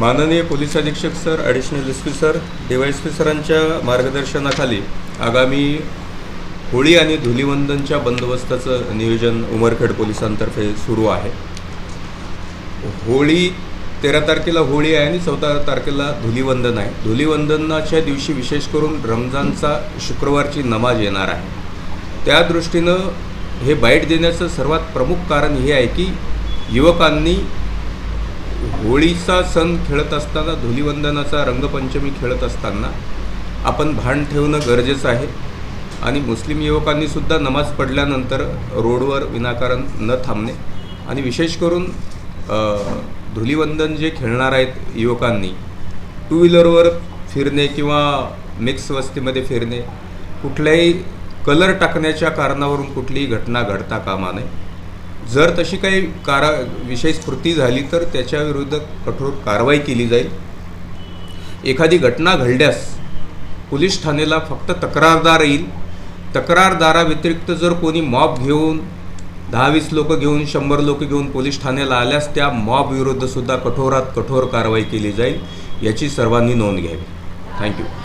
माननीय पोलीस अधीक्षक sir additional S P sir D P सरांच्या मार्गदर्शनाखाली आगामी होळी आणि धुलीवंदनच्या बंदोबस्ताचं नियोजन उमरखेड पोलिसांतर्फे सुरू आहे. होळी तेरा तारखेला होळी आहे आणि चौदा तारखेला धुलीवंदन आहे. धुलीवंदनाच्या दिवशी विशेष करून रमजानचा शुक्रवारची नमाज येणार आहे. त्या दृष्टीनं हे बाईट देण्याचं सर्वात प्रमुख कारण हे आहे की युवकांनी होळीचा सण खेळत असताना धुलिवंदनाचा रंगपंचमी खेळत असताना आपण भान ठेवणं गरजेचं आहे. आणि मुस्लिम युवकांनीसुद्धा नमाज पडल्यानंतर रोडवर विनाकारण न थांबणे. आणि विशेष करून धुलीवंदन धुलिवंदन जे खेळणार आहेत युवकांनी टू व्हीलरवर फिरणे किंवा मिक्स वस्तीमध्ये फिरणे कुठल्याही कलर टाकण्याच्या कारणावरून कुठलीही घटना घडता कामा नये. जर तशी काही कारा विशेष स्फूर्ती झाली तर त्याच्याविरुद्ध कठोर कारवाई केली जाईल. एखादी घटना घडल्यास पोलीस ठाण्याला फक्त तक्रारदार येईल. तक्रारदाराव्यतिरिक्त जर कोणी मॉब घेऊन दहा वीस लोक घेऊन शंभर लोक घेऊन पोलीस ठाण्याला आल्यास त्या मॉबविरुद्धसुद्धा कठोरात कठोर कारवाई केली जाईल याची सर्वांनी नोंद घ्यावी. थँक्यू.